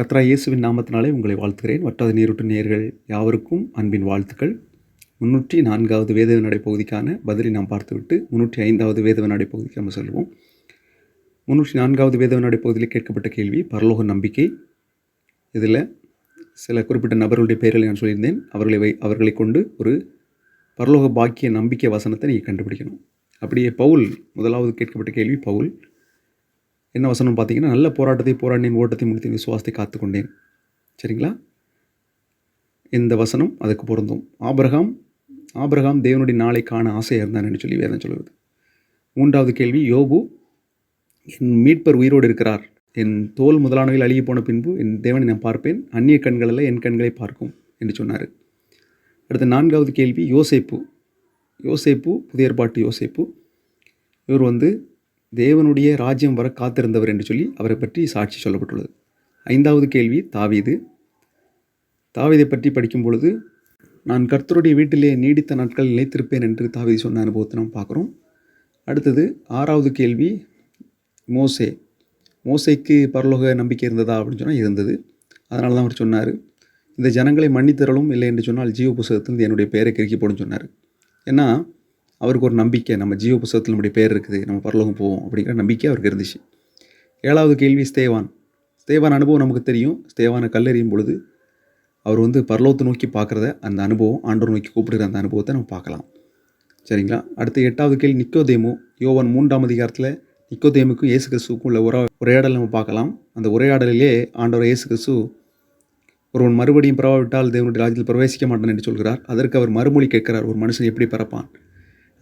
கத்ரா இயேசுவின் நாமத்தினாலே உங்களை வாழ்த்துகிறேன். வட்டாத நீருட்டு நேர்கள் யாவருக்கும் அன்பின் வாழ்த்துக்கள். முன்னூற்றி நான்காவது வேத நடை பகுதிக்கான பதிலை நாம் பார்த்துவிட்டு முன்னூற்றி ஐந்தாவது வேத நடை பகுதிக்கு நம்ம செல்வோம். முன்னூற்றி நான்காவது வேத நடை பகுதியில் கேட்கப்பட்ட கேள்வி பரலோக நம்பிக்கை. இதில் சில குறிப்பிட்ட நபர்களுடைய பெயர்களை நான் சொல்லியிருந்தேன். அவர்களை வை அவர்களை கொண்டு ஒரு பரலோக பாக்கிய நம்பிக்கை வசனத்தை நீங்கள் கண்டுபிடிக்கணும். அப்படியே பவுல் முதலாவது கேட்கப்பட்ட கேள்வி பவுல் என்ன வசனம் பார்த்தீங்கன்னா நல்ல போராட்டத்தை போராடினேன் ஓட்டத்தை முடித்து விசுவாசத்தை காத்துக்கொண்டேன். சரிங்களா? இந்த வசனம் அதுக்கு பொருந்தும். ஆபிரகாம் ஆபிரகாம் தேவனுடைய நாளை காண ஆசையாக இருந்தான்னு சொல்லி வேதம் சொல்லுவது மூன்றாவது கேள்வி யோபு என் மீட்பர் உயிரோடு இருக்கிறார். என் தோல் முதலானவையில் அழுகி போன பின்பு என் தேவனை நான் பார்ப்பேன். அந்நிய கண்களில் என் கண்களை பார்க்கும் என்று சொன்னார். அடுத்த நான்காவது கேள்வி யோசேப்பு. யோசேப்பு புதிய ஏற்பாட்டு யோசேப்பு. இவர் வந்து தேவனுடைய ராஜ்யம் வர காத்திருந்தவர் என்று சொல்லி அவரை பற்றி சாட்சி சொல்லப்பட்டுள்ளது. ஐந்தாவது கேள்வி தாவீது. தாவீதை பற்றி படிக்கும் பொழுது நான் கர்த்தருடைய வீட்டிலே நீடித்த நாட்கள் நிலைத்திருப்பேன் என்று தாவீது சொன்ன அனுபவத்தை நாம் பார்க்குறோம். அடுத்தது ஆறாவது கேள்வி மோசே. மோசைக்கு பரலோக நம்பிக்கை இருந்ததா அப்படின்னு சொன்னால் இருந்தது. அதனால தான் அவர் சொன்னார் இந்த ஜனங்களை மன்னித்தரலும் இல்லை என்று சொன்னால் ஜீவ புஸ்தகத்திலிருந்து என்னுடைய பெயரை கிறுக்கி போடுன்னு சொன்னார். ஏன்னா அவருக்கு ஒரு நம்பிக்கை நம்ம ஜீவ புஸ்தகத்தில் நம்முடைய பேர் இருக்குது நம்ம பரலோகம் போவோம் அப்படிங்கிற நம்பிக்கை அவருக்கு இருந்துச்சு. ஏழாவது கேள்வி ஸ்தேவான். ஸ்தேவான் அனுபவம் நமக்கு தெரியும். ஸ்தேவானை கல்லெறியும் பொழுது அவர் வந்து பரலோகத்தை நோக்கி பார்க்குறத அந்த அனுபவம் ஆண்டவர் நோக்கி கூப்பிடுற அந்த அனுபவத்தை நம்ம பார்க்கலாம். சரிங்களா? அடுத்து எட்டாவது கேள்வி நிக்கோதேமு. யோவன் மூன்றாம் அதிகாரத்தில் நிக்கோதேமுக்கும் இயேசு கிறிஸ்துக்கும் உள்ள உரா உரையாடல் நம்ம பார்க்கலாம். அந்த உரையாடலிலே ஆண்டவர் இயேசு கிறிஸ்து ஒருவன் மறுபடியும் பிறவாவிட்டால் தேவனுடைய ராஜ்யத்தில் பிரவேசிக்க மாட்டான் என்று சொல்கிறார். அதற்கு அவர் மறுமொழி கேட்கிறார். ஒரு மனுஷன் எப்படி பிறப்பான்?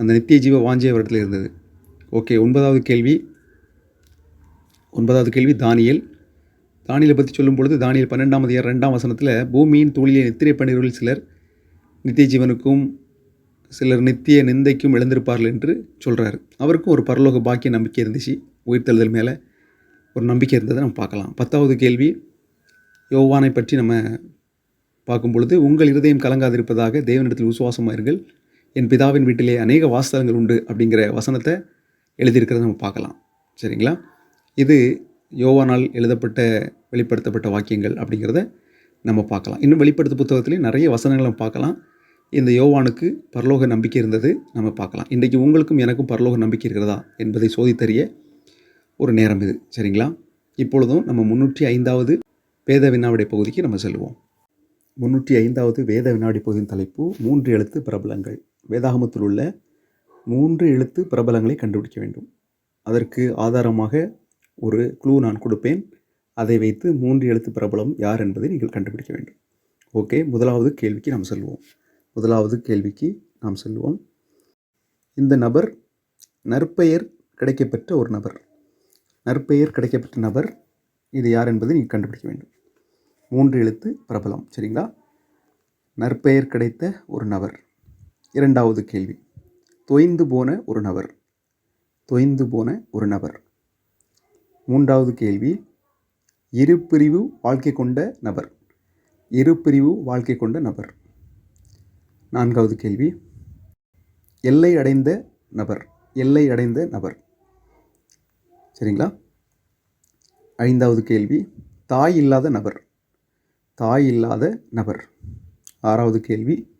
அந்த நித்திய ஜீவ வாஞ்சிய அவரிடத்தில் இருந்தது. ஓகே ஒன்பதாவது கேள்வி. ஒன்பதாவது கேள்வி தானியல். தானியலை பற்றி சொல்லும் பொழுது தானியல் பன்னெண்டாம் அதிகாரம் ரெண்டாம் வசனத்தில் பூமியின் தூளியை நித்திரை பண்ணியவர்கள் சிலர் நித்திய ஜீவனுக்கும் சிலர் நித்திய நிந்தைக்கும் எழுந்திருப்பார்கள் என்று சொல்கிறார் அவருக்கும் ஒரு பரலோக பாக்கிய நம்பிக்கை இருந்துச்சு. உயிர்த்தெழுதல் மேலே ஒரு நம்பிக்கை இருந்ததை நம்ம பார்க்கலாம். பத்தாவது கேள்வி யோவானை பற்றி நம்ம பார்க்கும் பொழுது உங்கள் இருதயம் கலங்காதிருப்பதாக தேவனிடத்தில் விசுவாசமாக இருங்கள் என் பிதாவின் வீட்டிலே அநேக வாசலங்கள் உண்டு அப்படிங்கிற வசனத்தை எழுதியிருக்கிறத நம்ம பார்க்கலாம். சரிங்களா? இது யோவானால் எழுதப்பட்ட வெளிப்படுத்தப்பட்ட வாக்கியங்கள் அப்படிங்கிறத நம்ம பார்க்கலாம். இன்னும் வெளிப்படுத்த புத்தகத்துலேயும் நிறைய வசனங்களை நம்ம பார்க்கலாம். இந்த யோவானுக்கு பரலோக நம்பிக்கை இருந்தது நம்ம பார்க்கலாம். இன்றைக்கு உங்களுக்கும் எனக்கும் பரலோக நம்பிக்கை இருக்கிறதா என்பதை சோதித்தறிய ஒரு நேரம் இது. சரிங்களா? இப்பொழுதும் நம்ம முன்னூற்றி ஐந்தாவது வேத வினாவிடை பகுதிக்கு நம்ம செல்வோம். முன்னூற்றி ஐந்தாவது வேத வினாடி பகுதியின் தலைப்பு மூன்று எழுத்து பிரபலங்கள். வேதாகமத்தில் உள்ள மூன்று எழுத்து பிரபலங்களை கண்டுபிடிக்க வேண்டும். அதற்கு ஆதாரமாக ஒரு குழு நான் கொடுப்பேன். அதை வைத்து மூன்று எழுத்து பிரபலம் யார் என்பதை நீங்கள் கண்டுபிடிக்க வேண்டும். ஓகே முதலாவது கேள்விக்கு நாம் செல்வோம். முதலாவது கேள்விக்கு நாம் செல்வோம். இந்த நபர் நற்பெயர் கிடைக்கப்பெற்ற ஒரு நபர். நற்பெயர் கிடைக்கப்பெற்ற நபர் இது யார் என்பதை நீங்கள் கண்டுபிடிக்க வேண்டும். மூன்று எழுத்து பிரபலம் சரிங்களா? நற்பெயர் கிடைத்த ஒரு நபர். இரண்டாவது கேள்வி. தொய்ந்து போன ஒரு நபர். தொய்ந்து போன ஒரு நபர். மூன்றாவது கேள்வி. இருபிரிவு வாழ்க்கை கொண்ட நபர். இருபிரிவு வாழ்க்கை கொண்ட நபர். நான்காவது கேள்வி. எல்லை அடைந்த நபர். எல்லை அடைந்த நபர். சரிங்களா? ஐந்தாவது கேள்வி. தாய் இல்லாத நபர். தாய் இல்லாத நபர். ஆறாவது கேள்வி.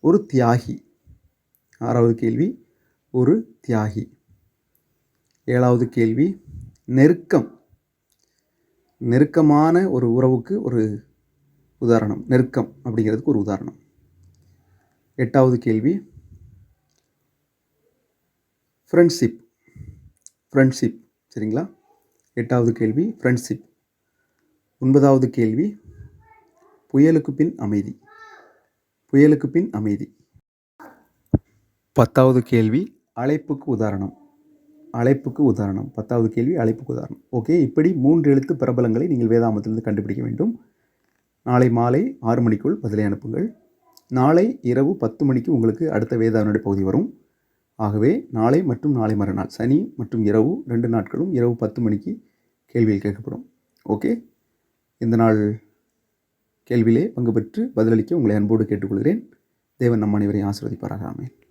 ஒரு தியாகி. ஆறாவது கேள்வி ஒரு தியாகி. ஏழாவது கேள்வி நெருக்கம். நெருக்கமான ஒரு உறவுக்கு ஒரு உதாரணம். நெருக்கம் அப்படிங்கிறதுக்கு ஒரு உதாரணம். எட்டாவது கேள்வி ஃப்ரெண்ட்ஷிப் ஃப்ரெண்ட்ஷிப் சரிங்களா? எட்டாவது கேள்வி ஃப்ரெண்ட்ஷிப் ஒன்பதாவது கேள்வி புயலுக்கு பின் அமைதி. புயலுக்கு பின் அமைதி. பத்தாவது கேள்வி. அழைப்புக்கு உதாரணம். அழைப்புக்கு உதாரணம். பத்தாவது கேள்வி அழைப்புக்கு உதாரணம். ஓகே இப்படி மூன்று எழுத்து பிரபலங்களை நீங்கள் வேதாமத்திலிருந்து கண்டுபிடிக்க வேண்டும். நாளை மாலை ஆறு மணிக்குள் பதிலை அனுப்புங்கள். நாளை இரவு பத்து மணிக்கு உங்களுக்கு அடுத்த வேதாவனுடைய பகுதி வரும். ஆகவே நாளை மற்றும் நாளை மறுநாள் சனி மற்றும் இரவு ரெண்டு நாட்களும் இரவு பத்து மணிக்கு கேள்வியில் கேட்கப்படும். ஓகே இந்த நாள் கேள்வியிலே பங்கு பெற்று பதிலளிக்க உங்களை அன்போடு கேட்டுக்கொள்கிறேன். தேவன் நம் அனைவரையும் ஆசிர்வதிப்பாராக. ஆமேன்.